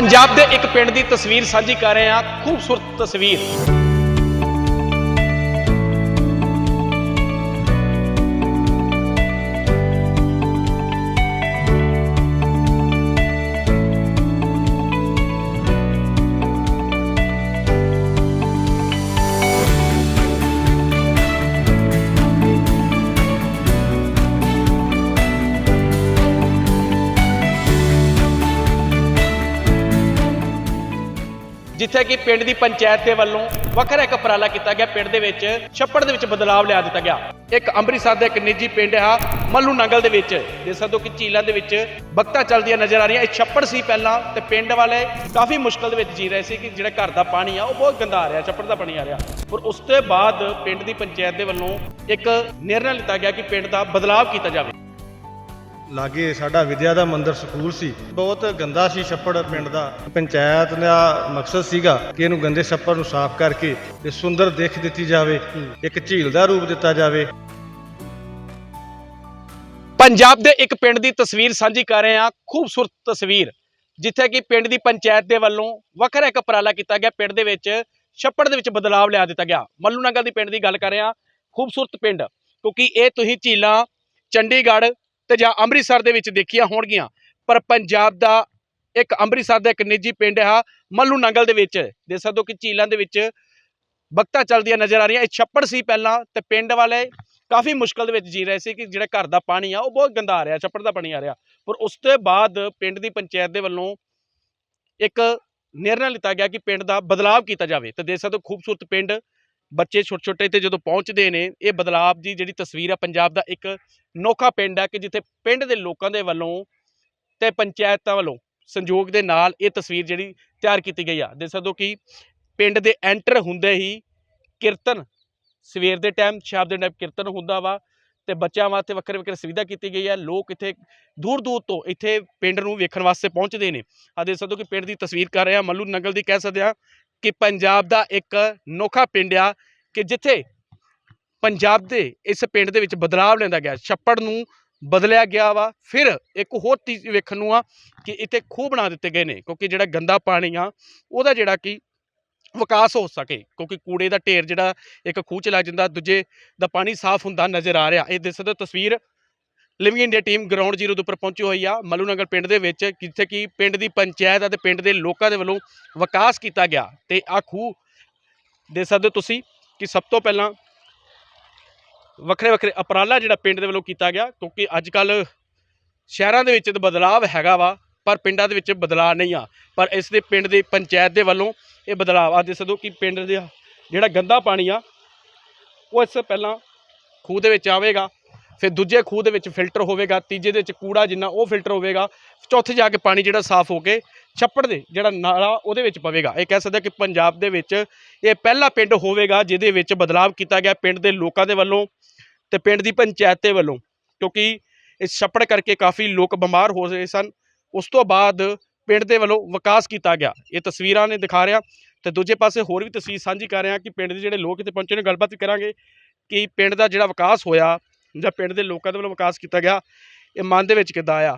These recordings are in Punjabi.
ਪੰਜਾਬ ਦੇ ਇੱਕ ਪਿੰਡ ਦੀ ਤਸਵੀਰ ਸਾਂਝੀ ਕਰ ਰਹੇ ਹਾਂ। ਖੂਬਸੂਰਤ ਤਸਵੀਰ। ਜਿੱਥੇ ਕਿ ਪਿੰਡ ਦੀ ਪੰਚਾਇਤ ਦੇ ਵੱਲੋਂ ਵੱਖਰਾ ਇੱਕ ਉਪਰਾਲਾ ਕੀਤਾ ਗਿਆ। ਪਿੰਡ ਦੇ ਵਿੱਚ ਛੱਪੜ ਦੇ ਵਿੱਚ ਬਦਲਾਵ ਲਿਆ ਦਿੱਤਾ ਗਿਆ। ਇੱਕ ਅੰਮ੍ਰਿਤਸਰ ਦਾ ਇੱਕ ਨਿੱਜੀ ਪਿੰਡ ਆ, ਮੱਲੂ ਨੰਗਲ ਦੇ ਵਿੱਚ। ਦੇ ਸਕਦੇ ਹੋ ਕਿ ਝੀਲਾਂ ਦੇ ਵਿੱਚ ਬਖਤਾ ਚੱਲਦੀਆਂ ਨਜ਼ਰ ਆ ਰਹੀਆਂ। ਇਹ ਛੱਪੜ ਸੀ ਪਹਿਲਾਂ ਤੇ ਪਿੰਡ ਵਾਲੇ ਕਾਫੀ ਮੁਸ਼ਕਲ ਦੇ ਵਿੱਚ ਜੀ ਰਹੇ ਸੀ ਕਿ ਜਿਹੜਾ ਘਰ ਦਾ ਪਾਣੀ ਆ, ਉਹ ਬਹੁਤ ਗੰਦਾ ਆ ਰਿਹਾ, ਛੱਪੜ ਦਾ ਪਾਣੀ ਆ ਰਿਹਾ। ਪਰ ਉਸ ਤੋਂ ਬਾਅਦ ਪਿੰਡ ਦੀ ਪੰਚਾਇਤ ਦੇ ਵੱਲੋਂ ਇੱਕ ਨਿਰਣਾ ਲਿੱਤਾ ਗਿਆ ਕਿ ਪਿੰਡ ਦਾ ਬਦਲਾਵ ਕੀਤਾ ਜਾਵੇ। ਲਾਗੇ ਸਾਡਾ ਵਿਦਿਆ ਦਾ ਮੰਦਿਰ ਸਕੂਲ ਸੀ। ਬਹੁਤ ਗੰਦਾ ਸੀ ਛੱਪੜ ਪਿੰਡ ਦਾ। ਪੰਚਾਇਤ ਦਾ ਮਕਸਦ ਸੀਗਾ ਕਿ ਇਹਨੂੰ ਗੰਦੇ ਛੱਪੜ ਨੂੰ ਸਾਫ਼ ਕਰਕੇ ਤੇ ਸੁੰਦਰ ਦਿੱਖ ਦਿੱਤੀ ਜਾਵੇ, ਇੱਕ ਝੀਲ ਦਾ ਰੂਪ ਦਿੱਤਾ ਜਾਵੇ। ਪੰਜਾਬ ਦੇ ਇੱਕ ਪਿੰਡ ਦੀ ਤਸਵੀਰ ਸਾਂਝੀ ਕਰ ਰਹੇ ਹਾਂ, ਖੂਬਸੂਰਤ ਤਸਵੀਰ, ਜਿੱਥੇ ਕਿ ਪਿੰਡ ਦੀ ਪੰਚਾਇਤ ਦੇ ਵੱਲੋਂ ਵੱਖਰਾ ਇੱਕ ਉਪਰਾਲਾ ਕੀਤਾ ਗਿਆ। ਪਿੰਡ ਦੇ ਵਿੱਚ ਛੱਪੜ ਦੇ ਵਿੱਚ ਬਦਲਾਵ ਲਿਆ ਦਿੱਤਾ ਗਿਆ। ਮੱਲੂ ਨਗਰ ਦੀ ਪਿੰਡ ਦੀ ਗੱਲ ਕਰ ਰਹੇ ਹਾਂ, ਖੂਬਸੂਰਤ ਪਿੰਡ, ਕਿਉਂਕਿ ਇਹ ਤੁਸੀਂ ਝੀਲਾਂ, ਚੰਡੀਗੜ੍ਹ ਤੇ ਜਾਂ ਅੰਮ੍ਰਿਤਸਰ ਦੇ ਵਿੱਚ ਦੇਖੀਆਂ ਹੋਣਗੀਆਂ। ਪਰ ਪੰਜਾਬ ਦਾ ਇੱਕ ਅੰਮ੍ਰਿਤਸਰ ਦਾ ਇੱਕ ਨਿੱਜੀ ਪਿੰਡ ਹੈ ਮੱਲੂ ਨੰਗਲ ਦੇ ਵਿੱਚ। ਦੇ ਸਕਦੇ ਹੋ ਕਿ ਝੀਲਾਂ ਦੇ ਵਿੱਚ ਬਖਤਾ ਚੱਲਦੀਆਂ ਨਜ਼ਰ ਆ ਰਹੀਆਂ। ਇਹ ਛੱਪੜ ਸੀ ਪਹਿਲਾਂ ਤੇ ਪਿੰਡ ਵਾਲੇ ਕਾਫੀ ਮੁਸ਼ਕਲ ਦੇ ਵਿੱਚ ਜੀ ਰਹੇ ਸੀ ਕਿ ਜਿਹੜਾ ਘਰ ਦਾ ਪਾਣੀ ਆ, ਉਹ ਬਹੁਤ ਗੰਦਾ ਆ ਰਿਹਾ, ਛੱਪੜ ਦਾ ਪਾਣੀ ਆ ਰਿਹਾ। ਪਰ ਉਸ ਤੋਂ ਬਾਅਦ ਪਿੰਡ ਦੀ ਪੰਚਾਇਤ ਦੇ ਵੱਲੋਂ ਇੱਕ ਨਿਰਣਾ ਲਿੱਤਾ ਗਿਆ ਕਿ ਪਿੰਡ ਦਾ ਬਦਲਾਵ ਕੀਤਾ ਜਾਵੇ। ਤੇ ਦੇਖ ਸਕਦੇ ਹੋ ਖੂਬਸੂਰਤ ਪਿੰਡ ਬੱਚੇ ਛੋਟੇ ਛੋਟੇ ਤੇ ਜਦੋਂ ਪਹੁੰਚਦੇ ਨੇ, ਇਹ ਬਦਲਾਵ ਦੀ ਜਿਹੜੀ ਤਸਵੀਰ ਆ, ਪੰਜਾਬ ਦਾ ਇੱਕ ਨੋਖਾ ਪਿੰਡ ਹੈ ਕਿ ਜਿੱਥੇ ਪਿੰਡ ਦੇ ਲੋਕਾਂ ਦੇ ਵੱਲੋਂ ਤੇ ਪੰਚਾਇਤਾਂ ਵੱਲੋਂ ਸੰਯੋਗ ਦੇ ਨਾਲ ਇਹ ਤਸਵੀਰ ਜਿਹੜੀ ਤਿਆਰ ਕੀਤੀ ਗਈ ਆ। ਦੇਖ ਸਕਦੇ ਹੋ ਕਿ ਪਿੰਡ ਦੇ ਐਂਟਰ ਹੁੰਦੇ ਹੀ ਕੀਰਤਨ, ਸਵੇਰ ਦੇ ਟਾਈਮ, ਸ਼ਾਮ ਦੇ ਟਾਈਮ ਕੀਰਤਨ ਹੁੰਦਾ ਵਾ ਤੇ ਬੱਚਿਆਂ ਵਾਸਤੇ ਵੱਖਰੇ ਵੱਖਰੇ ਸੁਵਿਧਾ ਕੀਤੀ ਗਈ ਹੈ ਲੋਕ ਇੱਥੇ ਦੂਰ ਦੂਰ ਤੋਂ ਇੱਥੇ ਪਿੰਡ ਨੂੰ ਵੇਖਣ ਵਾਸਤੇ ਪਹੁੰਚਦੇ ਨੇ। ਆ ਦੇਖ ਸਕਦੇ ਹੋ ਕਿ ਪਿੰਡ ਦੀ ਤਸਵੀਰ ਕਰ ਰਿਹਾ, ਮੱਲੂ ਨੰਗਲ ਦੀ ਕਹਿ ਸਕਦੇ ਆ ਕਿ ਪੰਜਾਬ ਦਾ ਇੱਕ ਨੋਖਾ ਪਿੰਡ ਆ ਕਿ ਜਿੱਥੇ ਪੰਜਾਬ ਦੇ ਇਸ ਪਿੰਡ ਦੇ ਵਿੱਚ ਬਦਲਾਵ ਲੈਂਦਾ ਗਿਆ। ਛੱਪੜ ਨੂੰ ਬਦਲਿਆ ਗਿਆ ਵਾ। ਫਿਰ ਇੱਕ ਹੋਰ ਚੀਜ਼ ਵੇਖਣ ਨੂੰ ਆ ਕਿ ਇੱਥੇ ਖੂਹ ਬਣਾ ਦਿੱਤੇ ਗਏ ਨੇ, ਕਿਉਂਕਿ ਜਿਹੜਾ ਗੰਦਾ ਪਾਣੀ ਆ, ਉਹਦਾ ਜਿਹੜਾ ਕਿ ਵਿਕਾਸ ਹੋ ਸਕੇ, ਕਿਉਂਕਿ ਕੂੜੇ ਦਾ ਢੇਰ ਜਿਹੜਾ ਇੱਕ ਖੂਹ ਚ ਲੱਗ ਜਾਂਦਾ, ਦੂਜੇ ਦਾ ਪਾਣੀ ਸਾਫ਼ ਹੁੰਦਾ ਨਜ਼ਰ ਆ ਰਿਹਾ। ਇਹ ਦੇਖ ਹੋ ਤਸਵੀਰ living India team ground zero ਦੇ ਉੱਪਰ ਪਹੁੰਚੀ ਹੋਈ ਆ। ਮੱਲੂ ਨਗਰ ਪਿੰਡ ਦੇ ਵਿੱਚ ਜਿੱਥੇ ਕਿ ਪਿੰਡ ਦੀ ਪੰਚਾਇਤ ਅਤੇ ਪਿੰਡ ਦੇ ਲੋਕਾਂ ਦੇ ਵੱਲੋਂ ਵਿਕਾਸ ਕੀਤਾ ਗਿਆ। ਤੇ ਆ ਖੂਹ ਦੇ ਸਕਦੇ ਹੋ ਤੁਸੀਂ ਕਿ ਸਭ ਤੋਂ ਪਹਿਲਾਂ ਵੱਖਰੇ ਵੱਖਰੇ ਉਪਰਾਲਾ ਜਿਹੜਾ ਪਿੰਡ ਦੇ ਵੱਲੋਂ ਕੀਤਾ ਗਿਆ, ਕਿਉਂਕਿ ਅੱਜ ਕੱਲ ਸ਼ਹਿਰਾਂ ਦੇ ਵਿੱਚ ਤਾਂ ਬਦਲਾਵ ਹੈਗਾ ਵਾ, ਪਰ ਪਿੰਡਾਂ ਦੇ ਵਿੱਚ ਬਦਲਾਅ ਨਹੀਂ ਆ। ਪਰ ਇਸ ਦੇ ਪਿੰਡ ਦੇ ਪੰਚਾਇਤ ਦੇ ਵੱਲੋਂ ਇਹ ਬਦਲਾਅ ਆ ਦੇਖ ਸਕਦੇ ਹੋ ਕਿ ਪਿੰਡ ਦੇ ਜਿਹੜਾ ਗੰਦਾ ਪਾਣੀ ਆ, ਉਹ ਇਸ ਪਹਿਲਾਂ ਖੂਹ ਦੇ ਵਿੱਚ ਆਵੇਗਾ। ਫਿਰ ਦੂਜੇ ਖੂਹ ਦੇ ਵਿੱਚ ਫਿਲਟਰ ਹੋਵੇਗਾ, ਤੀਜੇ ਦੇ ਵਿੱਚ ਕੂੜਾ ਜਿੰਨਾ ਉਹ ਫਿਲਟਰ ਹੋਵੇਗਾ, ਚੌਥੇ ਜਾ ਕੇ ਪਾਣੀ ਜਿਹੜਾ ਸਾਫ਼ ਹੋ ਕੇ ਛੱਪੜ ਦੇ ਜਿਹੜਾ ਨਾਲਾ ਉਹਦੇ ਵਿੱਚ ਪਵੇਗਾ। ਇਹ ਕਹਿ ਸਕਦੇ ਕਿ ਪੰਜਾਬ ਦੇ ਵਿੱਚ ਇਹ ਪਹਿਲਾ ਪਿੰਡ ਹੋਵੇਗਾ ਜਿਹਦੇ ਵਿੱਚ ਬਦਲਾਵ ਕੀਤਾ ਗਿਆ ਪਿੰਡ ਦੇ ਲੋਕਾਂ ਦੇ ਵੱਲੋਂ ਤੇ ਪਿੰਡ ਦੀ ਪੰਚਾਇਤ ਦੇ ਵੱਲੋਂ, ਕਿਉਂਕਿ ਇਸ ਛੱਪੜ ਕਰਕੇ ਕਾਫੀ ਲੋਕ ਬਿਮਾਰ ਹੋ ਰਹੇ ਸਨ। ਉਸ ਤੋਂ ਬਾਅਦ ਪਿੰਡ ਦੇ ਵੱਲੋਂ ਵਿਕਾਸ ਕੀਤਾ ਗਿਆ। ਇਹ ਤਸਵੀਰਾਂ ਨੇ ਦਿਖਾ ਰਿਹਾ। ਤੇ ਦੂਜੇ ਪਾਸੇ ਹੋਰ ਵੀ ਤਸਵੀਰ ਸਾਂਝੀ ਕਰ ਰਿਹਾ ਕਿ ਪਿੰਡ ਦੇ ਜਿਹੜੇ ਲੋਕ ਇੱਥੇ ਪਹੁੰਚੇ ਨੇ, ਗੱਲਬਾਤ ਕਰਾਂਗੇ ਕਿ ਪਿੰਡ ਦਾ ਜਿਹੜਾ ਵਿਕਾਸ ਹੋਇਆ ਜਾਂ ਪਿੰਡ ਦੇ ਲੋਕਾਂ ਦੇ ਵੱਲੋਂ ਵਿਕਾਸ ਕੀਤਾ ਗਿਆ, ਇਹ ਮਨ ਦੇ ਵਿੱਚ ਕਿੱਦਾਂ ਆਇਆ?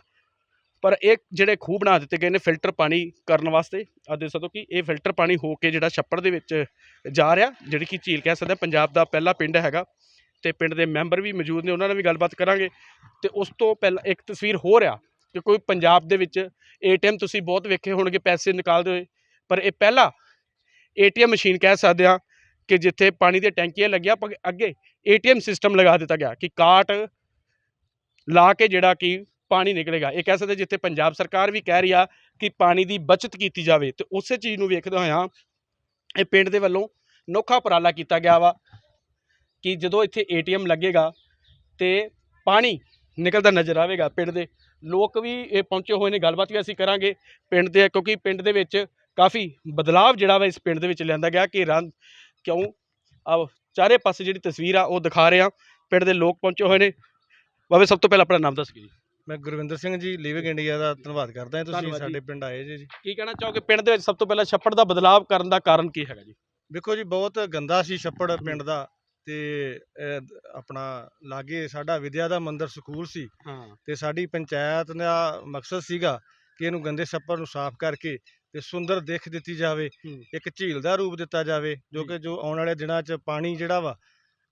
ਪਰ ਇਹ ਜਿਹੜੇ ਖੂਹ ਬਣਾ ਦਿੱਤੇ ਗਏ ਨੇ ਫਿਲਟਰ ਪਾਣੀ ਕਰਨ ਵਾਸਤੇ ਆ ਦੇ ਸਕਦੇ ਹੋ ਕਿ ਇਹ ਫਿਲਟਰ ਪਾਣੀ ਹੋ ਕੇ ਜਿਹੜਾ ਛੱਪੜ ਦੇ ਵਿੱਚ ਜਾ ਰਿਹਾ, ਜਿਹੜੀ ਕਿ ਝੀਲ ਕਹਿ ਸਕਦੇ ਹਾਂ, ਪੰਜਾਬ ਦਾ ਪਹਿਲਾ ਪਿੰਡ ਹੈਗਾ ਤੇ ਪਿੰਡ ਦੇ ਮੈਂਬਰ ਵੀ ਮੌਜੂਦ ਨੇ, ਉਹਨਾਂ ਨਾਲ ਵੀ ਗੱਲਬਾਤ ਕਰਾਂਗੇ। ਤੇ ਉਸ ਤੋਂ ਪਹਿਲਾਂ ਇੱਕ ਤਸਵੀਰ ਹੋਰ ਆ ਕਿ ਕੋਈ ਪੰਜਾਬ ਦੇ ਵਿੱਚ ਏਟੀਐਮ ਤੁਸੀਂ ਬਹੁਤ ਵੇਖੇ ਹੋਣਗੇ, ਪੈਸੇ ਨਿਕਾਲਦੇ ਹੋਏ, ਪਰ ਇਹ ਪਹਿਲਾ ਏਟੀਐਮ ਮਸ਼ੀਨ ਕਹਿ ਸਕਦੇ ਆ ਕਿ ਜਿੱਥੇ ਪਾਣੀ ਦੀਆਂ ਟੈਂਕੀਆਂ ਲੱਗੀਆਂ ਪਰ ਅੱਗੇ ਏਟੀਐਮ ਸਿਸਟਮ ਲਗਾ ਦਿੱਤਾ ਗਿਆ ਕਿ ਕਾਟ ਲਾ ਕੇ ਜਿਹੜਾ ਕਿ ਪਾਣੀ ਨਿਕਲੇਗਾ। ਇਹ ਕਹਿ ਸਕਦੇ ਜਿੱਥੇ ਪੰਜਾਬ ਸਰਕਾਰ ਵੀ ਕਹਿ ਰਹੀ ਆ ਕਿ ਪਾਣੀ ਦੀ ਬਚਤ ਕੀਤੀ ਜਾਵੇ, ਤੇ ਉਸੇ ਚੀਜ਼ ਨੂੰ ਵੇਖਦੇ ਹੋਇਆਂ ਇਹ ਪਿੰਡ ਦੇ ਵੱਲੋਂ ਨੋਖਾ ਉਪਰਾਲਾ ਕੀਤਾ ਗਿਆ ਵਾ ਕਿ ਜਦੋਂ ਇੱਥੇ ਏਟੀਐਮ ਲੱਗੇਗਾ ਤੇ ਪਾਣੀ ਨਿਕਲਦਾ ਨਜ਼ਰ ਆਵੇਗਾ ਪਿੰਡ ਦੇ। ਲੋਕ ਵੀ ਇਹ ਪਹੁੰਚੇ ਹੋਏ ਨੇ, ਗੱਲਬਾਤ ਵੀ ਅਸੀਂ ਕਰਾਂਗੇ ਪਿੰਡ ਦੇ, ਕਿਉਂਕਿ ਪਿੰਡ ਦੇ ਵਿੱਚ ਕਾਫੀ ਬਦਲਾਵ ਜਿਹੜਾ ਵਾ ਇਸ ਪਿੰਡ ਦੇ ਵਿੱਚ ਲਿਆਂਦਾ ਗਿਆ ਕਿ ਰੰਗ ਕਿਉਂ ਆ ਚਾਰੇ ਪਾਸੇ ਜਿਹੜੀ ਤਸਵੀਰ ਆ ਉਹ ਦਿਖਾ ਰਹੇ ਪਿੰਡ ਦੇ ਲੋਕ ਪਹੁੰਚੇ ਹੋਏ ਨੇ। ਬਾਬੇ ਸਭ ਤੋਂ ਪਹਿਲਾਂ ਆਪਣਾ ਨਾਮ ਦੱਸ ਜੀ। ਮੈਂ ਗੁਰਵਿੰਦਰ ਸਿੰਘ ਜੀ ਲਿਵਿੰਗ ਇੰਡੀਆ ਦਾ ਧੰਨਵਾਦ ਕਰਦਾ ਹਾਂ ਤੁਸੀਂ। ਸਾਡੇ ਪਿੰਡ ਆਏ ਜੀ ਕੀ ਕਹਿਣਾ ਚਾਹੋਗੇ ਪਿੰਡ ਦੇ ਵਿੱਚ ਸਭ ਤੋਂ ਪਹਿਲਾਂ ਛੱਪੜ ਦਾ ਬਦਲਾਵ ਕਰਨ ਦਾ ਕਾਰਨ ਕੀ ਹੈਗਾ ਜੀ? ਵੇਖੋ ਜੀ ਬਹੁਤ ਗੰਦਾ ਸੀ ਛੱਪੜ ਪਿੰਡ ਦਾ ਤੇ ਆਪਣਾ ਲਾਗੇ ਸਾਡਾ ਵਿਦਿਆ ਦਾ ਮੰਦਿਰ ਸਕੂਲ ਸੀ। ਤੇ ਸਾਡੀ ਪੰਚਾਇਤ ਦਾ ਮਕਸਦ ਸੀਗਾ ਕਿ ਇਹਨੂੰ ਗੰਦੇ ਛੱਪੜ ਨੂੰ ਸਾਫ਼ ਕਰਕੇ ਤੇ ਸੁੰਦਰ ਦਿੱਖ ਦਿੱਤੀ ਜਾਵੇ। ਇੱਕ ਝੀਲ ਦਾ ਰੂਪ ਦਿੱਤਾ ਜਾਵੇ ਜੋ ਜੀ। ਕਿ ਜੋ ਆਉਣ ਵਾਲੇ ਦਿਨਾਂ 'ਚ ਪਾਣੀ ਜਿਹੜਾ ਵਾ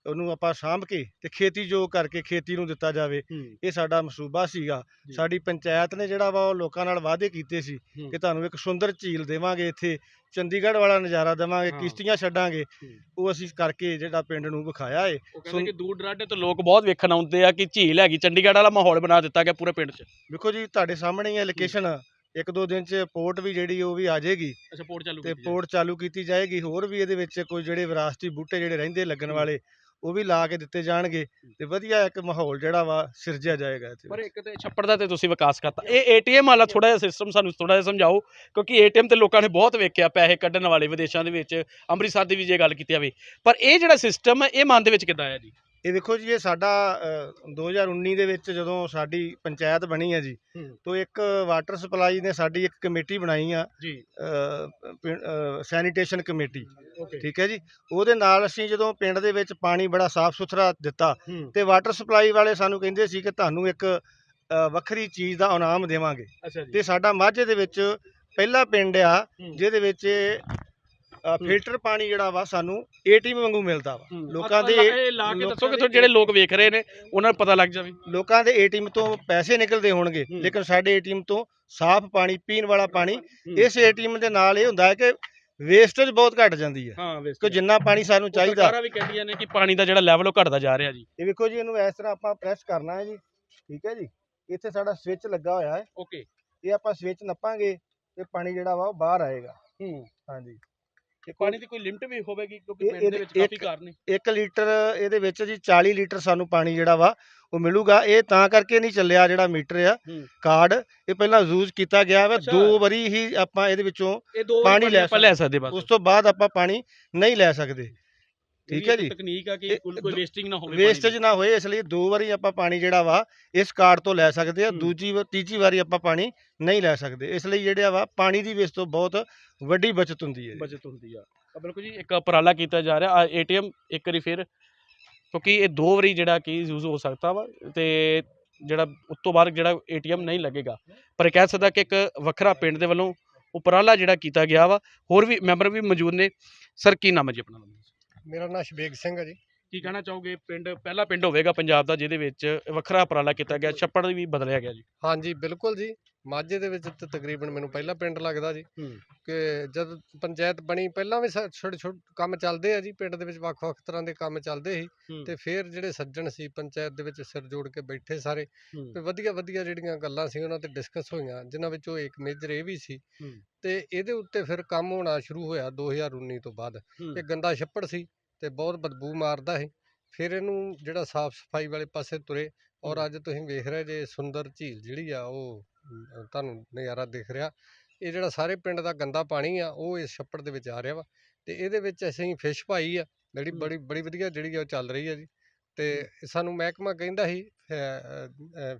ਉਹਨੂੰ ਆਪਾਂ ਸਾਂਭ ਕੇ ਤੇ ਖੇਤੀਯੋਗ ਕਰਕੇ ਖੇਤੀ ਨੂੰ ਦਿੱਤਾ ਜਾਵੇ ਇਹ ਸਾਡਾ ਮਸੂਬਾ ਸੀਗਾ ਜੀ। ਸਾਡੀ ਪੰਚਾਇਤ ਨੇ ਜਿਹੜਾ ਵਾ ਉਹ ਲੋਕਾਂ ਨਾਲ ਵਾਅਦੇ ਕੀਤੇ ਸੀ। ਕਿ ਤੁਹਾਨੂੰ ਇੱਕ ਸੁੰਦਰ ਝੀਲ ਦੇਵਾਂਗੇ ਇੱਥੇ ਚੰਡੀਗੜ੍ਹ ਵਾਲਾ ਨਜ਼ਾਰਾ ਦੇਵਾਂਗੇ। ਕਿਸ਼ਤੀਆਂ ਛੱਡਾਂਗੇ। ਉਹ ਅਸੀਂ ਕਰਕੇ ਜਿਹੜਾ ਪਿੰਡ ਨੂੰ ਵਿਖਾਇਆ ਏ ਕਹਿੰਦੇ ਸੁਣ- ਕਿ ਦੂਰ ਦਰਾਡੇ ਤੋਂ ਲੋਕ ਬਹੁਤ ਵੇਖਣ ਆਉਂਦੇ ਆ ਕਿ ਝੀਲ ਹੈਗੀ ਚੰਡੀਗੜ੍ਹ ਵਾਲਾ ਮਾਹੌਲ ਬਣਾ ਦਿੱਤਾ ਗਿਆ ਪੂਰੇ ਪਿੰਡ 'ਚ ਵੇਖੋ ਜੀ ਤੁਹਾਡੇ ਸਾਹਮਣੇ ਹੀ ਹੈ ਲੋਕੇਸ਼ਨ ਇੱਕ ਦੋ ਦਿਨ 'ਚ ਪੋਰਟ ਵੀ ਜਿਹੜੀ ਉਹ ਵੀ ਆ ਜਾਏਗੀ ਅੱਛਾ ਪੋਰਟ ਚਾਲੂ ਤੇ ਪੋਰਟ ਚਾਲੂ ਕੀਤੀ ਜਾਏਗੀ ਹੋਰ ਵੀ ਇਹਦੇ ਵਿੱਚ ਕੋਈ ਜਿਹੜੇ ਵਿਰਾਸਤੀ ਬੂਟੇ ਜਿਹੜੇ ਰਹਿੰਦੇ ਲੱਗਣ। ਵਾਲੇ ਉਹ ਵੀ ਲਾ ਕੇ ਦਿੱਤੇ ਜਾਣਗੇ ਤੇ ਵਧੀਆ ਇੱਕ ਮਾਹੌਲ ਜਿਹੜਾ ਵਾ ਸਿਰਜਿਆ ਜਾਏਗਾ ਇੱਥੇ ਪਰ ਇੱਕ ਤੇ ਛੱਪੜ ਦਾ ਤੇ ਤੁਸੀਂ ਵਿਕਾਸ ਕਰਤਾ। ਇਹ ਏਟੀਐਮ ਵਾਲਾ ਥੋੜਾ ਜਿਹਾ ਸਿਸਟਮ ਸਾਨੂੰ ਥੋੜਾ ਜਿਹਾ ਸਮਝਾਓ ਕਿਉਂਕਿ ਏਟੀਐਮ ਤੇ ਲੋਕਾਂ ਨੇ ਬਹੁਤ ਵੇਖਿਆ ਪੈਸੇ ਕੱਢਣ ਵਾਲੇ ਵਿਦੇਸ਼ਾਂ ਦੇ ਵਿੱਚ ਅੰਮ੍ਰਿਤਸਰ ਦੀ ਵੀ ਜੇ ਗੱਲ ਕੀਤੀ ਜਾਵੇ। ਪਰ ਇਹ ਜਿਹੜਾ ਸਿਸਟਮ ਹੈ ਇਹ ਮਨ ਦੇ ਵਿੱਚ ਕਿੱਦਾਂ ਆਇਆ ਜੀ? ਇਹ ਵੇਖੋ ਜੀ ਇਹ ਸਾਡਾ ਅ, 2019 ਦੇ ਵਿੱਚ ਜਦੋਂ ਸਾਡੀ ਪੰਚਾਇਤ ਬਣੀ ਹੈ ਜੀ ਹੂੰ। ਤੋਂ ਇੱਕ ਵਾਟਰ ਸਪਲਾਈ ਨੇ ਸਾਡੀ ਇੱਕ ਕਮੇਟੀ ਬਣਾਈ ਆ ਜੀ। Sanitation committee. ਓਕੇ। ਠੀਕ ਹੈ ਜੀ? ਉਹਦੇ ਨਾਲ ਅਸੀਂ ਜਦੋਂ ਪਿੰਡ ਦੇ ਵਿੱਚ ਪਾਣੀ ਬੜਾ ਸਾਫ਼ ਸੁਥਰਾ ਦਿੱਤਾ ਹੂੰ। ਤੇ ਵਾਟਰ ਸਪਲਾਈ ਵਾਲੇ ਸਾਨੂੰ ਕਹਿੰਦੇ ਸੀ ਕਿ ਤੁਹਾਨੂੰ ਇੱਕ ਅ, ਵੱਖਰੀ ਚੀਜ਼ ਦਾ ਇਨਾਮ ਦੇਵਾਂਗੇ। ਅੱਛਾ ਜੀ। ਤੇ ਸਾਡਾ ਮਾਝੇ ਦੇ ਵਿੱਚ ਪਹਿਲਾ ਪਿੰਡ ਆ ਹੂੰ। ਜਿਹਦੇ ਵਿੱਚ ਫਿਲਟਰ ਪਾਣੀ ਜਿਹੜਾ ਵਾ ਸਾਨੂੰ ਏਟੀਐਮ ਵਾਂਗੂ ਮਿਲਦਾ ਵਾ। ਲੋਕਾਂ ਦੇ ਇਹ ਲਾ ਕੇ ਲੋਕਾਂ ਦੱਸੋ ਕਿ ਦੇ- ਜਿਹੜੇ ਲੋਕ ਵੇਖ ਰਹੇ ਨੇ ਉਹਨਾਂ ਨੂੰ ਪਤਾ ਲੱਗ ਜਾਵੇ। ਲੋਕਾਂ ਦੇ ਏਟੀਐਮ ਤੋਂ ਪੈਸੇ ਨਿਕਲਦੇ ਹੋਣਗੇ। ਲੇਕਿਨ ਸਾਡੇ ਏਟੀਐਮ ਤੋਂ ਸਾਫ਼ ਪਾਣੀ ਪੀਣ ਵਾਲਾ ਪਾਣੀ। ਇਸ ਏਟੀਐਮ ਦੇ ਨਾਲ ਇਹ ਹੁੰਦਾ ਹੈ ਕਿ ਵੇਸਟੇਜ ਬਹੁਤ ਘਟ ਜਾਂਦੀ ਹੈ। ਕਿ ਜਿੰਨਾ ਪਾਣੀ ਸਾਨੂੰ ਚਾਹੀਦਾ। ਸਰਕਾਰਾਂ ਵੀ ਕਹਿੰਦੀਆਂ ਨੇ ਕਿ ਪਾਣੀ ਦਾ ਜਿਹੜਾ ਲੈਵਲ ਉਹ ਘਟਦਾ ਜਾ ਰਿਹਾ ਜੀ। ਇਹ ਵੇਖੋ ਜੀ ਇਹਨੂੰ ਇਸ ਤਰ੍ਹਾਂ ਆਪਾਂ ਪ੍ਰੈਸ ਕਰਨਾ ਹੈ ਜੀ। ਠੀਕ ਹੈ ਜੀ? ਇੱਥੇ ਸਾਡਾ ਸਵਿਚ ਲੱਗਾ ਹੋਇਆ ਹੈ। ਓਕੇ। ਇਹ ਆਪਾਂ ਸਵਿਚ ਨੱਪਾਂਗੇ ਤੇ ਪਾਣੀ ਜਿਹੜਾ ਵਾ ਉਹ ਬਾਹਰ ਆਏਗਾ। ਹੂੰ। ਹਾਂਜੀ। ਤੇ ਪਾਣੀ ਦੀ ਕੋਈ ਲਿਮਟ ਵੀ ਹੋਵੇਗੀ ਕਿਉਂਕਿ ਪਿੰਡ ਦੇ ਵਿੱਚ ਕਾਫੀ ਘਰ ਨੇ। 1 ਲੀਟਰ ਇਹਦੇ ਵਿੱਚ ਜੀ 40 ਲੀਟਰ ਸਾਨੂੰ ਪਾਣੀ ਜਿਹੜਾ ਵਾ ਉਹ ਮਿਲੂਗਾ। ਇਹ ਤਾਂ ਕਰਕੇ ਨਹੀਂ ਚੱਲਿਆ ਜਿਹੜਾ ਮੀਟਰ ਆ। ਕਾਰਡ। ਇਹ ਪਹਿਲਾਂ ਯੂਜ਼ ਕੀਤਾ ਗਿਆ ਵਾ। ਦੋ ਵਾਰੀ ਹੀ ਆਪਾਂ ਇਹਦੇ ਵਿੱਚੋਂ ਪਾਣੀ ਲੈ ਸਕਦੇ। ਉਸ ਤੋਂ ਬਾਅਦ ਆਪਾਂ ਪਾਣੀ ਨਹੀਂ ਲੈ ਸਕਦੇ। ਠੀਕ ਹੈ ਜੀ। ਤਕਨੀਕ ਆ ਕਿ ਕੋਈ ਵੇਸਟਿੰਗ ਨਾ ਹੋਵੇ ਵੇਸਟੇਜ ਨਾ ਹੋਏ ਇਸ ਲਈ ਦੋ ਵਾਰੀ ਆਪਾਂ ਪਾਣੀ ਜਿਹੜਾ ਵਾ ਇਸ ਕਾਰਡ ਤੋਂ ਲੈ ਸਕਦੇ ਆ। ਦੂਜੀ ਤੀਜੀ ਵਾਰੀ ਆਪਾਂ ਪਾਣੀ ਨਹੀਂ ਲੈ ਸਕਦੇ। ਇਸ ਲਈ ਜਿਹੜਾ ਵਾ ਪਾਣੀ ਦੀ ਵੇਸਟ ਤੋਂ ਬਹੁਤ ਵੱਡੀ ਬਚਤ ਹੁੰਦੀ ਹੈ। ਬਚਤ ਹੁੰਦੀ ਆ। ਬਿਲਕੁਲ ਜੀ ਇੱਕ ਉਪਰਾਲਾ ਕੀਤਾ ਜਾ ਰਿਹਾ। ਏਟੀਐਮ ਇੱਕ ਵਾਰੀ ਫਿਰ ਕਿਉਂਕਿ ਇਹ ਦੋ ਵਾਰੀ ਜਿਹੜਾ ਕਿ ਯੂਜ਼ ਹੋ ਸਕਦਾ ਵਾ ਤੇ ਜਿਹੜਾ ਉਸ ਤੋਂ ਬਾਅਦ ਜਿਹੜਾ ਏਟੀਐਮ ਨਹੀਂ ਲੱਗੇਗਾ। ਪਰ ਕਹਿ ਸਕਦਾ ਕਿ ਇੱਕ ਵੱਖਰਾ ਪਿੰਡ ਦੇ ਵੱਲੋਂ ਉਪਰਾਲਾ ਜਿਹੜਾ ਕੀਤਾ ਗਿਆ ਵਾ ਹੋਰ ਵੀ ਮੈਂਬਰ ਵੀ ਮੌਜੂਦ ਨੇ। ਸਰ ਕੀ ਨਾਮ ਹੈ ਜੀ ਆਪਣਾ? ਮੇਰਾ ਨਾਂ ਸ਼ਬੇਗ ਸਿੰਘ ਹੈ ਜੀ। ਕੀ ਕਹਿਣਾ ਚਾਹੋਗੇ ਪਿੰਡ ਪਹਿਲਾ ਪਿੰਡ ਹੋਵੇਗਾ ਪੰਜਾਬ ਦਾ ਜਿਹਦੇ ਵਿੱਚ ਵੱਖਰਾ ਉਪਰਾਲਾ ਕੀਤਾ ਗਿਆ ਛੱਪੜ ਵੀ ਬਦਲਿਆ ਗਿਆ ਜੀ ਹਾਂਜੀ ਬਿਲਕੁਲ ਜੀ ਮਾਝੇ ਦੇ ਵਿੱਚ ਤਾਂ ਤਕਰੀਬਨ ਮੈਨੂੰ ਪਹਿਲਾ ਪਿੰਡ ਲੱਗਦਾ ਜੀ। ਕਿ ਜਦ ਪੰਚਾਇਤ ਬਣੀ ਪਹਿਲਾਂ ਵੀ ਛੋਟੇ ਛੋਟੇ ਕੰਮ ਚੱਲਦੇ ਆ ਜੀ ਪਿੰਡ ਦੇ ਵਿੱਚ ਵੱਖ-ਵੱਖ ਤਰ੍ਹਾਂ ਦੇ ਕੰਮ ਚੱਲਦੇ ਸੀ। ਤੇ ਫਿਰ ਜਿਹੜੇ ਸੱਜਣ ਸੀ ਪੰਚਾਇਤ ਦੇ ਵਿੱਚ ਸਿਰ ਜੋੜ ਕੇ ਬੈਠੇ ਸਾਰੇ। ਤੇ ਵਧੀਆ ਵਧੀਆ ਜਿਹੜੀਆਂ ਗੱਲਾਂ ਸੀ ਉਹਨਾਂ ਤੇ ਡਿਸਕਸ ਹੋਈਆਂ ਜਿਨ੍ਹਾਂ ਵਿੱਚੋਂ ਇੱਕ ਮੇਜਰ ਇਹ ਵੀ ਸੀ। ਤੇ ਇਹਦੇ ਉੱਤੇ ਫਿਰ ਕੰਮ ਹੋਣਾ ਸ਼ੁਰੂ ਹੋਇਆ 2019 ਤੋਂ ਬਾਅਦ। ਇਹ ਗੰਦਾ ਛੱਪੜ ਸੀ ਤੇ ਬਹੁਤ ਬਦਬੂ ਮਾਰਦਾ ਸੀ ਫਿਰ ਇਹਨੂੰ ਜਿਹੜਾ ਸਾਫ਼ ਸਫ਼ਾਈ ਵਾਲੇ ਪਾਸੇ ਤੁਰੇ ਔਰ ਹੂੰ। ਅੱਜ ਤੁਸੀਂ ਵੇਖ ਰਹੇ ਜੇ ਸੁੰਦਰ ਝੀਲ ਜਿਹੜੀ ਆ ਉਹ ਤੁਹਾਨੂੰ ਨਜ਼ਾਰਾ ਦਿਖ ਰਿਹਾ ਇਹ ਜਿਹੜਾ ਸਾਰੇ ਪਿੰਡ ਦਾ ਗੰਦਾ ਪਾਣੀ ਆ ਉਹ ਇਸ ਛੱਪੜ ਦੇ ਵਿੱਚ ਆ ਰਿਹਾ ਵਾ ਤੇ ਇਹਦੇ ਵਿੱਚ ਅਸੀਂ ਫਿਸ਼ ਪਾਈ ਆ ਜਿਹੜੀ ਹੂੰ। ਬੜੀ ਬੜੀ ਵਧੀਆ ਜਿਹੜੀ ਆ ਉਹ ਚੱਲ ਰਹੀ ਆ ਜੀ ਤੇ ਸਾਨੂੰ ਮਹਿਕਮਾ ਕਹਿੰਦਾ ਸੀ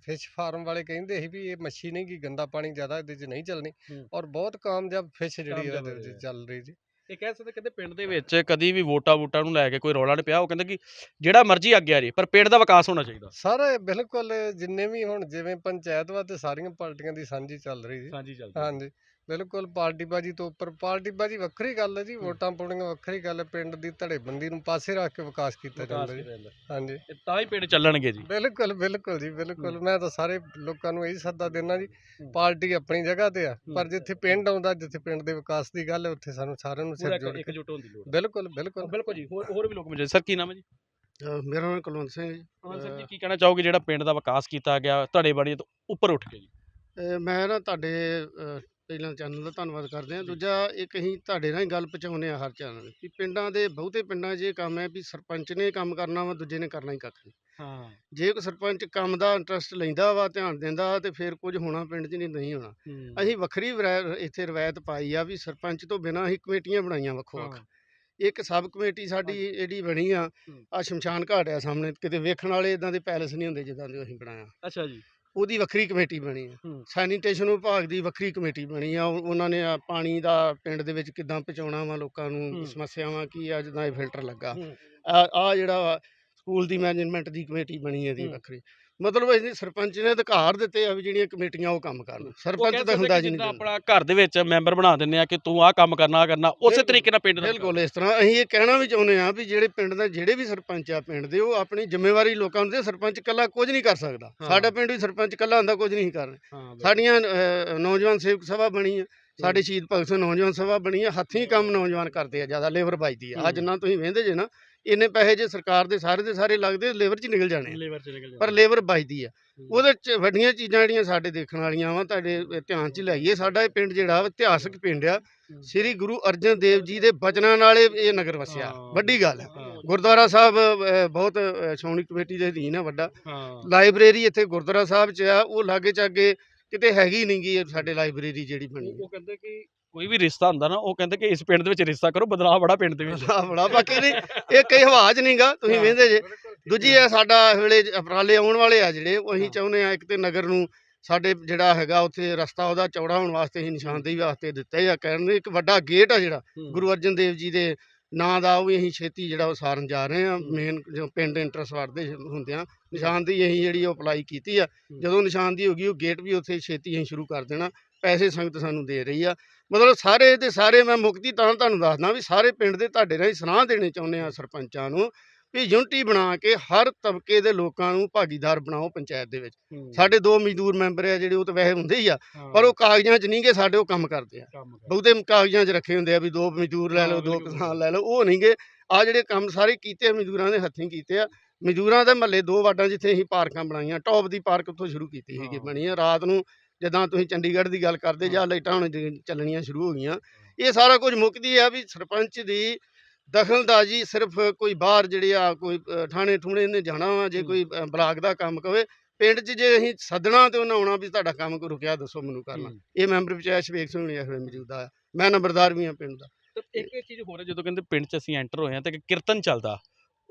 ਫਿਸ਼ ਫਾਰਮ ਵਾਲੇ ਕਹਿੰਦੇ ਸੀ ਵੀ ਇਹ ਮੱਛੀ ਨਹੀਂ ਗੀ ਗੰਦਾ ਪਾਣੀ ਜ਼ਿਆਦਾ ਇਹਦੇ 'ਚ ਨਹੀਂ ਚੱਲਣੀ ਹੂੰ। ਔਰ ਬਹੁਤ ਕਾਮਯਾਬ ਫਿਸ਼ ਜਿਹੜੀ ਆ ਕਾਮਯਾਬ ਇਹਦੇ ਹੋਏ ਆ। ਵਿੱਚ ਚੱਲ ਰਹੀ ਜੀ ਇਹ ਕਹਿ ਸਕਦੇ ਕਹਿੰਦੇ ਪਿੰਡ ਦੇ ਵਿੱਚ ਕਦੀ ਵੀ ਵੋਟਾਂ ਵੋਟਾਂ ਨੂੰ ਲੈ ਕੇ ਕੋਈ ਰੌਲਾ ਨਹੀਂ ਪਿਆ ਉਹ ਕਹਿੰਦੇ ਕਿ ਜਿਹੜਾ ਮਰਜ਼ੀ ਅੱਗੇ ਆ ਜੇ ਪਰ ਪਿੰਡ ਦਾ ਵਿਕਾਸ ਹੋਣਾ ਚਾਹੀਦਾ। ਸਾਰੇ ਬਿਲਕੁਲ ਜਿੰਨੇ ਵੀ ਹੁਣ ਜਿਵੇਂ ਪੰਚਾਇਤ ਵਾ ਤੇ ਸਾਰੀਆਂ ਪਾਰਟੀਆਂ ਦੀ ਸਾਂਝੀ ਚੱਲ ਰਹੀ ਜੀ। ਸਾਂਝੀ ਚੱਲਦੀ ਹਾਂਜੀ। ਬਿਲਕੁਲ ਪਾਰਟੀਬਾਜੀ ਤੋਂ ਉੱਪਰ। ਪਾਰਟੀਬਾਜੀ ਵੱਖਰੀ ਗੱਲ ਹੈ ਜੀ। ਵੋਟਾਂ ਪਾਉਣੀਆਂ ਵੱਖਰੀ ਗੱਲ ਹੈ। ਪਿੰਡ ਦੀ ਧੜੇਬੰਦੀ ਨੂੰ ਪਾਸੇ ਰੱਖ ਕੇ ਵਿਕਾਸ ਕੀਤਾ ਜਾਂਦਾ ਜੀ। ਹਾਂਜੀ। ਇਹ ਤਾਂ ਹੀ ਪਿੰਡ ਚੱਲਣਗੇ ਜੀ। ਬਿਲਕੁਲ ਬਿਲਕੁਲ ਜੀ ਬਿਲਕੁਲ। ਮੈਂ ਤਾਂ ਸਾਰੇ ਲੋਕਾਂ ਨੂੰ ਇਹੀ ਸੱਦਾ ਦੇਣਾ ਜੀ। ਪਾਰਟੀ ਆਪਣੀ ਜਗ੍ਹਾ ਤੇ ਆ। ਪਰ ਜਿੱਥੇ ਪਿੰਡ ਆਉਂਦਾ ਜਿੱਥੇ ਪਿੰਡ ਦੇ ਵਿਕਾਸ ਦੀ ਗੱਲ ਹੈ ਉੱਥੇ ਸਾਨੂੰ ਸਾਰਿਆਂ ਨੂੰ ਸਿਰ ਜੋੜ ਕੇ ਇਕਜੁੱਟ ਹੋਣ ਦੀ ਲੋੜ ਹੈ। ਬਿਲਕੁਲ ਬਿਲਕੁਲ। ਬਿਲਕੁਲ ਜੀ ਹੋਰ ਹੋਰ ਵੀ ਲੋਕ ਮੌਜੂਦ ਸਰ ਕੀ ਨਾਮ ਹੈ ਜੀ? ਮੇਰਾ ਨਾਮ ਕੁਲਵੰਤ ਸਿੰਘ ਹੈ ਜੀ। ਹਾਂ ਸਰ ਜੀ ਕੀ ਕਹਿਣਾ ਚਾਹੋਗੇ ਜਿਹੜਾ ਪਿੰਡ ਦਾ ਵਿਕਾਸ ਕੀਤਾ ਗਿਆ ਤੁਹਾਡੇ ਬੜੀ ਤੋਂ ਉੱਪਰ ਉੱਠ ਕੇ ਜੀ? ਮੈਂ ਨਾ ਤੁਹਾਡੇ ਪਹਿਲਾਂ ਚੈਨਲ ਦਾ ਧੰਨਵਾਦ ਕਰਦੇ ਹਾਂ। ਦੂਜਾ ਇੱਕ ਅਸੀਂ ਤੁਹਾਡੇ ਨਾਲ ਹੀ ਗੱਲ ਪਹੁੰਚਾਉਂਦੇ ਆ ਹਰ ਚੈਨਲ ਕਿ ਪਿੰਡਾਂ ਦੇ ਬਹੁਤੇ ਪਿੰਡਾਂ 'ਚ ਇਹ ਕੰਮ ਹੈ ਵੀ ਸਰਪੰਚ ਨੇ ਕੰਮ ਕਰਨਾ ਵਾ ਦੂਜੇ ਨੇ ਕਰਨਾ ਹੀ ਕੱਖ ਨਹੀਂ। ਹਾਂ। ਜੇ ਕੋਈ ਸਰਪੰਚ ਕੰਮ ਦਾ ਇੰਟਰਸਟ ਲੈਂਦਾ ਵਾ ਧਿਆਨ ਦਿੰਦਾ ਤੇ ਫਿਰ ਕੁਝ ਹੋਣਾ ਪਿੰਡ 'ਚ ਨਹੀਂ ਨਹੀਂ ਹੋਣਾ। ਅਸੀਂ ਵੱਖਰੀ ਵਰੈ- ਇੱਥੇ ਰਵਾਇਤ ਪਾਈ ਆ ਵੀ ਸਰਪੰਚ ਤੋਂ ਬਿਨਾਂ ਹੀ ਕਮੇਟੀਆਂ ਬਣਾਈਆਂ ਵੱਖੋ ਵੱਖ। ਇੱਕ ਸਬ ਕਮੇਟੀ ਸਾਡੀ ਜਿਹੜੀ ਬਣੀ ਆ ਹੂੰ। ਆ ਸ਼ਮਸ਼ਾਨ ਘਾਟ ਆ ਸਾਹਮਣੇ ਕਿਤੇ ਵੇਖਣ ਵਾਲੇ ਇਦਾਂ ਦੇ ਪੈਲਸ ਨਹੀਂ ਹੁੰਦੇ ਜਿੱਦਾਂ ਦੇ ਅਸੀਂ ਬਣਾਇਆ। ਅੱਛਾ ਜੀ। ਉਹਦੀ ਵੱਖਰੀ ਕਮੇਟੀ ਬਣੀ ਹੂੰ। ਸੈਨੀਟੇਸ਼ਨ ਵਿਭਾਗ ਦੀ ਵੱਖਰੀ ਕਮੇਟੀ ਬਣੀ ਆ ਉਹ- ਉਹਨਾਂ ਨੇ ਆ ਪਾਣੀ ਦਾ ਪਿੰਡ ਦੇ ਵਿੱਚ ਕਿੱਦਾਂ ਪਹੁੰਚਾਉਣਾ ਵਾ ਲੋਕਾਂ ਹੂੰ। ਨੂੰ ਸਮੱਸਿਆਵਾਂ ਕੀ ਆ ਜਿੱਦਾਂ ਇਹ ਫਿਲਟਰ ਲੱਗਾ ਹੂੰ। ਆ ਆ ਜਿਹੜਾ ਵਾ ਸਕੂਲ ਦੀ ਮੈਨੇਜਮੈਂਟ ਦੀ ਕਮੇਟੀ ਬਣੀ ਹੂੰ। ਵੱਖਰੀ ਮਤਲਬ ਅਸੀਂ ਸਰਪੰਚ ਨੇ ਅਧਿਕਾਰ ਦਿੱਤੇ ਆ ਵੀ ਜਿਹੜੀਆਂ ਕਮੇਟੀਆਂ ਉਹ ਕੰਮ ਕਰਨ। ਸਰਪੰਚ ਤਾਂ ਹੁੰਦਾ ਜੀ ਨਹੀਂ। ਆਪਣਾ ਘਰ ਦੇ ਵਿੱਚ ਮੈਂਬਰ ਬਣਾ ਦਿੰਦੇ ਆ ਕਿ ਤੂੰ ਆਹ ਕੰਮ ਕਰਨਾ ਕਰਨਾ ਉਸੇ ਤਰੀਕੇ ਨਾਲ ਪਿੰਡ ਦਾ ਬਿਲਕੁਲ ਇਸ ਤਰ੍ਹਾਂ ਅਸੀਂ ਇਹ ਕਹਿਣਾ ਵੀ ਚਾਹੁੰਦੇ ਆ ਵੀ ਜਿਹੜੇ ਪਿੰਡ ਦਾ ਜਿਹੜੇ ਵੀ ਸਰਪੰਚ ਆ ਪਿੰਡ ਦੇ ਉਹ ਆਪਣੀ ਜ਼ਿੰਮੇਵਾਰੀ ਲੋਕਾਂ ਨੂੰ ਦੇ ਸਰਪੰਚ ਇਕੱਲਾ ਕੁਝ ਨਹੀਂ ਕਰ ਸਕਦਾ। ਸਾਡਾ ਪਿੰਡ ਵੀ ਸਰਪੰਚ ਇਕੱਲਾ ਹੁੰਦਾ ਕੁਝ ਨਹੀਂ ਕਰਨਾ ਹਾਂ, ਸਾਡੀਆਂ ਨੌਜਵਾਨ ਸੇਵਕ ਸਭਾ ਬਣੀ ਆ। ਸਾਡੇ ਸ਼ਹੀਦ ਭਗਤ ਸਿੰਘ ਨੌਜਵਾਨ ਸਭਾ ਬਣੀ ਆ ਹੱਥੀਂ ਕੰਮ ਨੌਜਵਾਨ ਕਰਦੇ ਆ ਜ਼ਿਆਦਾ ਲੇਬਰ ਵੱਜਦੀ ਆ। ਅੱਜ ਨਾ ਤੁਸੀਂ ਵੇਂਦੇ ਜੇ ਨਾ ਇੰਨੇ ਪੈਸੇ ਜੇ ਸਰਕਾਰ ਦੇ ਸਾਰੇ ਦੇ ਸਾਰੇ ਲੱਗਦੇ ਲੇਬਰ 'ਚ ਨਿਕਲ ਜਾਣੇ। ਲੇਬਰ ਚ ਨਿਕਲ ਪਰ ਲੇਬਰ ਵੱਜਦੀ ਆ। ਉਹਦੇ 'ਚ ਵੱਡੀਆਂ ਚੀਜ਼ਾਂ ਜਿਹੜੀਆਂ ਸਾਡੇ ਦੇਖਣ ਵਾਲੀਆਂ ਵਾ ਤੁਹਾਡੇ ਧਿਆਨ 'ਚ ਲਾਈਏ ਸਾਡਾ ਇਹ ਪਿੰਡ ਜਿਹੜਾ ਵਾ ਇਤਿਹਾਸਕ ਪਿੰਡ ਆ। ਸ੍ਰੀ ਗੁਰੂ ਅਰਜਨ ਦੇਵ ਜੀ ਦੇ ਬਚਨਾਂ ਨਾਲ ਇਹ ਇਹ ਨਗਰ ਵਸਿਆ। ਵੱਡੀ ਗੱਲ ਹੈ। ਗੁਰਦੁਆਰਾ ਸਾਹਿਬ ਬਹੁਤ ਅਹ, ਸ਼੍ਰੋਮਣੀ ਕਮੇਟੀ ਦੇ ਅਧੀਨ ਆ ਵੱਡਾ। ਹਾਂ। ਲਾਇਬ੍ਰੇਰੀ ਇੱਥੇ ਗੁਰਦੁਆਰਾ ਸਾਹਿਬ 'ਚ ਆ ਉਹ ਲਾਗੇ ਚਾਗੇ ਕਿਤੇ ਹੈਗੀ ਨਹੀਂ ਗੀ ਸਾਡੇ ਲਾਇਬ੍ਰੇਰੀ ਜਿਹੜੀ ਬਣੀ ਉਹ ਉਹ ਕਹਿੰਦੇ ਕਿ ਕੋਈ ਵੀ ਰਿਸ਼ਤਾ ਹੁੰਦਾ ਨਾ ਉਹ ਕਹਿੰਦੇ ਕਿ ਇਸ ਪਿੰਡ ਦੇ ਵਿੱਚ ਰਿਸ਼ਤਾ ਕਰੋ ਬਦਲਾਅ ਬੜਾ ਪਿੰਡ ਦੇ ਵਿੱਚ। ਆ ਬੜਾ ਬਾਕੀ ਨਹੀਂ ਇਹ ਕਈ ਹਵਾਜ ਨਹੀਂਗਾ ਤੁਸੀਂ ਹਾਂ। ਵੇਂਦੇ ਜੇ। ਦੂਜੀ ਹੈ ਸਾਡਾ ਇਸ ਵੇਲੇ ਉਪਰਾਲੇ ਆਉਣ ਵਾਲੇ ਆ ਜਿਹੜੇ ਉਹ ਅਸੀਂ ਹਾਂ। ਚਾਹੁੰਦੇ ਆ ਇੱਕ ਤੇ ਨਗਰ ਨੂੰ ਸਾਡੇ ਜਿਹੜਾ ਹੈਗਾ ਉੱਥੇ ਰਸਤਾ ਉਹਦਾ ਚੌੜਾ ਹੋਣ ਵਾਸਤੇ ਅਸੀਂ ਨਿਸ਼ਾਨਦੇਹੀ ਵਾਸਤੇ ਦਿੱਤਾ ਆ ਕਰਨ ਇੱਕ ਵੱਡਾ ਗੇਟ ਆ ਜਿਹੜਾ ਗੁਰੂ ਅਰਜਨ ਦੇਵ ਜੀ ਦੇ ਨਾਂ ਦਾ ਉਹ ਵੀ ਅਸੀਂ ਛੇਤੀ ਜਿਹੜਾ ਉਹ ਸਾਰਨ ਜਾ ਰਹੇ ਆ ਮੇਨ ਜੋ ਪਿੰਡ ਇੰਟਰਸ ਵੜਦੇ ਹੁੰਦੇ ਆ। ਨਿਸ਼ਾਨਦੇਹੀ ਅਸੀਂ ਜਿਹੜੀ ਉਹ ਅਪਲਾਈ ਕੀਤੀ ਆ ਜਦੋਂ ਨਿਸ਼ਾਨਦੇਹੀ ਹੋ ਗਈ ਉਹ ਗੇਟ ਵੀ ਉੱਥੇ ਛੇਤੀ ਅਸੀਂ ਸ਼ੁਰੂ ਕਰ ਦੇਣਾ। ਪੈਸੇ ਸੰਗਤ ਸਾਨੂੰ ਦੇ ਰਹੀ ਆ। ਮਤਲਬ ਸਾਰੇ ਦੇ ਸਾਰੇ ਮੈਂ ਮੁਕਤੀ ਤਾਂ ਤੁਹਾਨੂੰ ਦੱਸਦਾ ਵੀ ਸਾਰੇ ਪਿੰਡ ਦੇ ਤੁਹਾਡੇ ਰਾਹੀਂ ਸੁਨਾਹ ਦੇਣੇ ਚਾਹੁੰਦੇ ਆ ਸਰਪੰਚਾਂ ਨੂੰ ਵੀ ਯੂਨਿਟੀ ਬਣਾ ਕੇ ਹਰ ਤਬਕੇ ਦੇ ਲੋਕਾਂ ਨੂੰ ਭਾਗੀਦਾਰ ਬਣਾਓ ਪੰਚਾਇਤ ਦੇ ਵਿੱਚ। ਸਾਡੇ ਦੋ ਮਜ਼ਦੂਰ ਮੈਂਬਰ ਆ ਜਿਹੜੇ ਉਹ ਤਾਂ ਵੈਸੇ ਹੁੰਦੇ ਹੀ ਆ ਪਰ ਉਹ ਕਾਗਜ਼ਾਂ 'ਚ ਨਹੀਂ ਗੇ ਸਾਡੇ ਉਹ ਕੰਮ ਕਰਦੇ ਆ। ਬਹੁਤੇ ਕਾਗਜ਼ਾਂ 'ਚ ਰੱਖੇ ਹੁੰਦੇ ਆ ਵੀ ਦੋ ਮਜ਼ਦੂਰ ਲੈ ਲਓ ਦੋ। ਕਿਸਾਨ ਲੈ ਲਓ ਉਹ ਨਹੀਂਗੇ। ਆ ਜਿਹੜੇ ਕੰਮ ਸਾਰੇ ਕੀਤੇ ਮਜ਼ਦੂਰਾਂ ਦੇ ਹੱਥੀਂ ਕੀਤੇ ਆ। ਮਜ਼ਦੂਰਾਂ ਦੇ ਮਹੱਲੇ ਦੋ ਵਾਰਡਾਂ ਜਿੱਥੇ ਅਸੀਂ ਪਾਰਕਾਂ ਬਣਾਈਆਂ ਟੌਪ ਦੀ ਪਾਰਕ ਉੱਥੋਂ ਸ਼ੁਰੂ ਕੀਤੀ ਸੀਗੀ। ਬਣੀ ਆ। ਰਾਤ ਨੂੰ ਜਦੋਂ ਤੁਸੀਂ ਚੰਡੀਗੜ੍ਹ ਦੀ ਗੱਲ ਕਰਦੇ ਜਾਂ ਲਾਈਟਾਂ ਹੁਣ ਚੱਲਣੀਆਂ ਸ਼ੁਰੂ ਹੋ ਗਈਆਂ ਇਹ ਸਾਰਾ ਕੁਝ ਮੁੱਕਦੀ ਆ ਵੀ ਸਰਪੰਚ ਦੀ ਦਖਲਅੰਦਾਜ਼ੀ ਸਿਰਫ ਕੋਈ ਬਾਹਰ ਜਿਹੜੇ ਆ ਕੋਈ ਥਾਣੇ ਠੂਣੇ ਨੇ ਜਾਣਾ ਵਾ ਜੇ ਹੂੰ। ਕੋਈ ਬਲਾਕ ਦਾ ਕੰਮ ਕਵੇ ਪਿੰਡ 'ਚ ਜੇ ਅਸੀਂ ਸੱਦਣਾ ਤੇ ਉਹਨਾਂ ਆਉਣਾ ਵੀ ਤੁਹਾਡਾ ਕੰਮ ਕੋਈ ਰੁਕਿਆ ਦੱਸੋ ਮੈਨੂੰ ਕਰਨਾ ਇਹ ਮੈਂਬਰ ਪੰਚਾਇਤ ਸ਼ਵੇਕ ਸਿੰਘ ਵੇਲੇ ਮੌਜੂਦਾ ਆ। ਮੈਂ ਨੰਬਰਦਾਰ ਵੀ ਆ ਪਿੰਡ ਦਾ। ਇੱਕ ਇੱਕ ਚੀਜ਼ ਹੋਰ ਹੈ ਜਦੋਂ ਕਹਿੰਦੇ ਪਿੰਡ 'ਚ ਅਸੀਂ ਐਂਟਰ ਹੋਏ ਆ ਤੇ ਕੀਰਤਨ ਚੱਲਦਾ।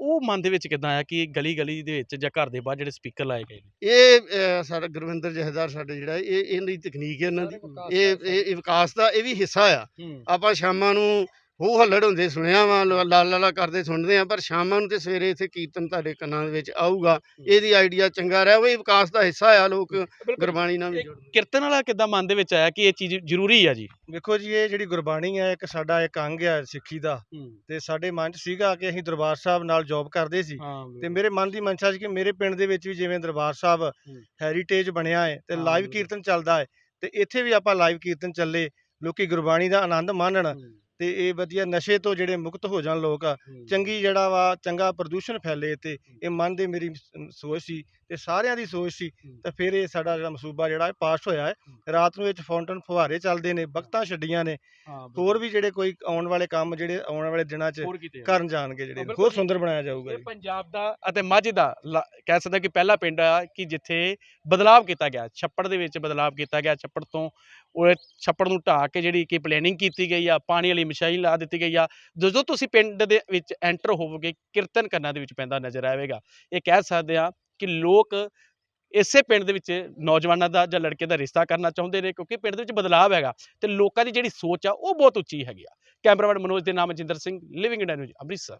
ਉਹ ਮਨ ਦੇ ਵਿੱਚ ਕਿਦਾਂ ਆਇਆ ਕਿ ਗਲੀ ਗਲੀ ਦੇ ਵਿੱਚ ਜਾਂ ਘਰ ਦੇ ਬਾਹਰ ਜਿਹੜੇ ਸਪੀਕਰ ਲਾਏ ਗਏ ਨੇ? ਇਹ ਅ, ਸਾਡਾ ਗੁਰਵਿੰਦਰ ਜਹੇਦਾਰ ਸਾਡੇ ਜਿਹੜਾ ਇਹ ਇਹਨਾਂ ਦੀ ਤਕਨੀਕ ਹੈ ਇਹਨਾਂ ਦੀ। ਇਹ ਇਹ ਇਹ ਵਿਕਾਸ ਦਾ ਇਹ ਵੀ ਹਿੱਸਾ ਆ। ਆਪਾਂ ਸ਼ਾਮਾਂ ਨੂੰ ਹੋ ਹੱਲੜ ਹੁੰਦੇ ਸੁਣਿਆ ਵਾ ਲਾ ਲਾ ਲਾ ਕਰਦੇ ਸੁਣਦੇ ਆ ਪਰ ਸ਼ਾਮਾਂ ਨੂੰ ਤੇ ਸਵੇਰੇ ਇੱਥੇ ਕੀਰਤਨ ਤੁਹਾਡੇ ਕੰਨਾਂ ਦੇ ਵਿੱਚ ਆਊਗਾ। ਇਹਦੀ ਆਈਡੀਆ ਚੰਗਾ ਰਿਹਾ ਉਹ ਇਹ ਵਿਕਾਸ ਦਾ ਹਿੱਸਾ ਆ ਲੋਕ ਗੁਰਬਾਣੀ ਨਾਲ ਵੀ ਇਹ ਜੁੜਦੇ ਕੀਰਤਨ ਵਾਲਾ ਕਿਦਾਂ ਮਨ ਦੇ ਵਿੱਚ ਆਇਆ ਕਿ ਇਹ ਚੀਜ਼ ਜ਼ਰੂਰੀ ਆ ਜੀ? ਵੇਖੋ ਜੀ ਇਹ ਜਿਹੜੀ ਗੁਰਬਾਣੀ ਹੈ ਇੱਕ ਸਾਡਾ ਇੱਕ ਅੰਗ ਹੈ ਸਿੱਖੀ ਦਾ। ਤੇ ਸਾਡੇ ਮਨ 'ਚ ਸੀਗਾ ਕਿ ਅਸੀਂ ਦਰਬਾਰ ਸਾਹਿਬ ਨਾਲ ਜੌਬ ਕਰਦੇ ਸੀ। ਤੇ ਮੇਰੇ ਮਨ ਦੀ ਮਨਸ਼ਾ ਸੀ ਕਿ ਮੇਰੇ ਪਿੰਡ ਦੇ ਵਿੱਚ ਵੀ ਜਿਵੇਂ ਦਰਬਾਰ ਸਾਹਿਬ ਹੈਰੀਟੇਜ ਬਣਿਆ ਹੈ ਤੇ ਲਾਈਵ। ਕੀਰਤਨ ਚੱਲਦਾ ਹੈ ਤੇ ਇੱਥੇ ਵੀ ਆਪਾਂ ਲਾਈਵ ਕੀਰਤਨ ਚੱਲੇ ਲੋਕੀ ਗੁਰਬਾਣੀ ਦਾ ਆਨੰਦ ਮਾਣਨ ਤੇ ਇਹ ਵਧੀਆ ਨਸ਼ੇ ਤੋਂ ਜਿਹੜੇ ਮੁਕਤ ਹੋ ਜਾਣ ਲੋਕ ਚੰਗੀ ਜਿਹੜਾ ਵਾ ਚੰਗਾ ਪ੍ਰਦੂਸ਼ਣ ਫੈਲੇ ਤੇ ਇਹ ਮਨ ਦੇ ਮੇਰੀ ਸੋਚ ਸੀ ਤੇ ਸਾਰਿਆਂ ਦੀ ਸੋਚ ਸੀ ਤੇ ਫਿਰ ਇਹ ਸਾਡਾ ਜਿਹੜਾ ਮਸੂਬਾ ਜਿਹੜਾ ਪਾਸ ਹੋਇਆ ਹੈ। ਰਾਤ ਨੂੰ ਇਹ 'ਚ ਫਾਊਂਟਨ ਫੁਹਾਰੇ ਚੱਲਦੇ ਨੇ ਬਖਤਾਂ ਛੱਡੀਆਂ ਨੇ। ਹੋਰ ਵੀ ਜਿਹੜੇ ਕੋਈ ਆਉਣ ਵਾਲੇ ਕੰਮ ਜਿਹੜੇ ਆਉਣ ਵਾਲੇ ਦਿਨਾਂ 'ਚ। ਕਰਨ ਜਾਣਗੇ ਜਿਹੜੇ ਹੋਰ ਸੁੰਦਰ ਬਣਾਇਆ ਜਾਊਗਾ ਪੰਜਾਬ ਦਾ ਅਤੇ ਮਾਝੇ ਦਾ ਕਹਿ ਸਕਦੇ ਕਿ ਪਹਿਲਾ ਪਿੰਡ ਆ ਕਿ ਜਿੱਥੇ ਬਦਲਾਵ ਕੀਤਾ ਗਿਆ। ਛੱਪੜ ਦੇ ਵਿੱਚ ਬਦਲਾਵ ਕੀਤਾ ਗਿਆ। ਛੱਪੜ ਤੋਂ ਉਹ ਛੱਪੜ ਨੂੰ ਢਾਹ ਕੇ ਜਿਹੜੀ ਕਿ ਪਲੈਨਿੰਗ ਕੀਤੀ ਗਈ ਆ ਪਾਣੀ ਵਾਲੀ ਮਸ਼ਾਈ ਲਾ ਦਿੱਤੀ ਗਈ ਆ। ਜਦੋਂ ਤੁਸੀਂ ਪਿੰਡ ਦੇ ਵਿੱਚ ਐਂਟਰ ਹੋਵੋਗੇ ਕੀਰਤਨ ਕਰਨਾ ਦੇ ਵਿੱਚ ਪੈਂਦਾ ਨਜ਼ਰ ਆਵੇਗਾ। ਇਹ ਕਹਿ ਸਕਦੇ ਆ ਕਿ ਲੋਕ ਇਸੇ ਪਿੰਡ ਦੇ ਵਿੱਚ ਨੌਜਵਾਨਾਂ ਦਾ ਜਾਂ ਲੜਕੇ ਦਾ ਰਿਸ਼ਤਾ ਕਰਨਾ ਚਾਹੁੰਦੇ ਨੇ, ਕਿਉਂਕਿ ਪਿੰਡ ਦੇ ਵਿੱਚ ਬਦਲਾਵ ਹੈਗਾ ਤੇ ਲੋਕਾਂ ਦੀ ਜਿਹੜੀ ਸੋਚ ਆ, ਉਹ ਬਹੁਤ ਉੱਚੀ ਹੈਗੀ ਆ। ਕੈਮਰਾਮੈਨ ਮਨੋਜ ਦੇ ਨਾਮ Jinder Singh living India news Amritsar.